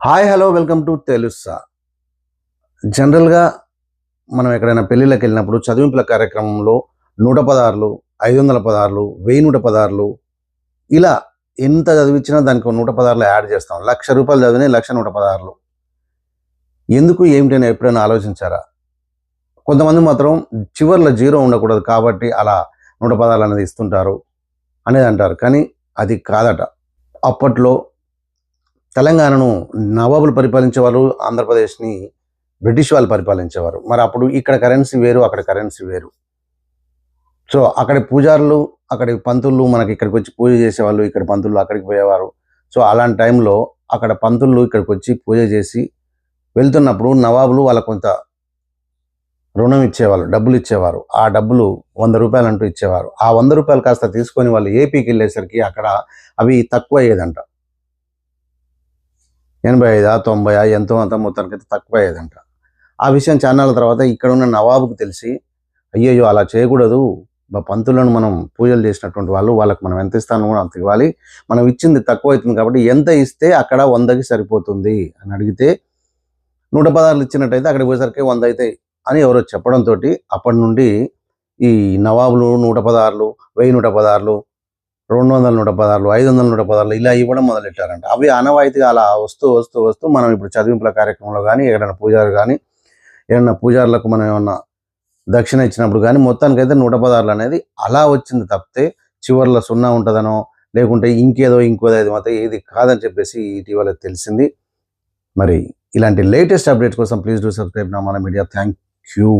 Hi hello welcome to తెలుసా? జనరల్గా మనం ఎక్కడైనా పెళ్ళిళ్ళకి వెళ్ళినప్పుడు చదివింపుల కార్యక్రమంలో నూట పదార్లు ఐదు వందల పదార్లు వెయ్యి నూట పదార్లు ఇలా ఎంత చదివించినా దానికి నూట పదార్లు యాడ్ చేస్తాం. లక్ష రూపాయలు చదివిన లక్ష నూట పదార్లు. ఎందుకు ఏమిటని ఎప్పుడైనా ఆలోచించారా? కొంతమంది మాత్రం చివర్లో జీరో ఉండకూడదు కాబట్టి అలా నూట పదార్లు అనేది ఇస్తుంటారు అనేది అంటారు కానీ అది కాదట. అప్పట్లో తెలంగాణను నవాబులు పరిపాలించేవారు ఆంధ్రప్రదేశ్ని బ్రిటిష్ వాళ్ళు పరిపాలించేవారు. మరి అప్పుడు ఇక్కడ కరెన్సీ వేరు అక్కడ కరెన్సీ వేరు. సో అక్కడ పూజారులు అక్కడ పంతులు మనకి ఇక్కడికి వచ్చి పూజ చేసేవాళ్ళు ఇక్కడ పంతులు అక్కడికి పోయేవారు. సో అలాంటి టైంలో అక్కడ పంతులు ఇక్కడికి వచ్చి పూజ చేసి వెళ్తున్నప్పుడు నవాబులు వాళ్ళ కొంత రుణం ఇచ్చేవాళ్ళు డబ్బులు ఇచ్చేవారు. ఆ డబ్బులు వంద రూపాయలు అంటూ ఇచ్చేవారు. ఆ వంద రూపాయలు కాస్త తీసుకొని వాళ్ళు ఏపీకి వెళ్ళేసరికి అక్కడ అవి తక్కువ అయ్యేదంట ఎనభై ఐదా తొంభై ఎంతో అంత మొత్తానికి అయితే తక్కువ అయ్యేదంట ఆ విషయం చాన్నాళ్ళ తర్వాత ఇక్కడ ఉన్న నవాబుకు తెలిసి అయ్యయ్యో అలా చేయకూడదు. మా పంతులను మనం పూజలు చేసినటువంటి వాళ్ళు వాళ్ళకి మనం ఎంత ఇస్తాను కూడా అంత ఇవ్వాలి. మనం ఇచ్చింది తక్కువ అవుతుంది కాబట్టి ఎంత ఇస్తే అక్కడ వందకి సరిపోతుంది అని అడిగితే నూట పదార్లు ఇచ్చినట్టయితే అక్కడికి పోయేసరికి వంద అవుతాయి అని ఎవరో చెప్పడంతో అప్పటి నుండి ఈ నవాబులు నూట పదార్లు వెయ్యి నూట పదార్లు రెండు వందల నూట పదార్లు ఐదు వందల నూట పదార్లు ఇలా ఇవ్వడం మొదలెట్టారంట. అవి అనవాయితీగా అలా వస్తూ వస్తూ వస్తూ మనం ఇప్పుడు చదివింపుల కార్యక్రమంలో కానీ ఎక్కడైనా పూజారు కానీ ఏమన్నా పూజారులకు మనం ఏమన్నా దక్షిణ ఇచ్చినప్పుడు కానీ మొత్తానికైతే నూట పదార్లు అనేది అలా వచ్చింది తప్పితే చివర్లో సున్నా ఉంటుందనో లేకుంటే ఇంకేదో ఇంకోదో ఇది మాత్రం ఏది కాదని చెప్పేసి ఇటీవల తెలిసింది. మరి ఇలాంటి లేటెస్ట్ అప్డేట్స్ కోసం ప్లీజ్ డూ సబ్స్క్రైబ్ నా మన మీడియా. Thank you.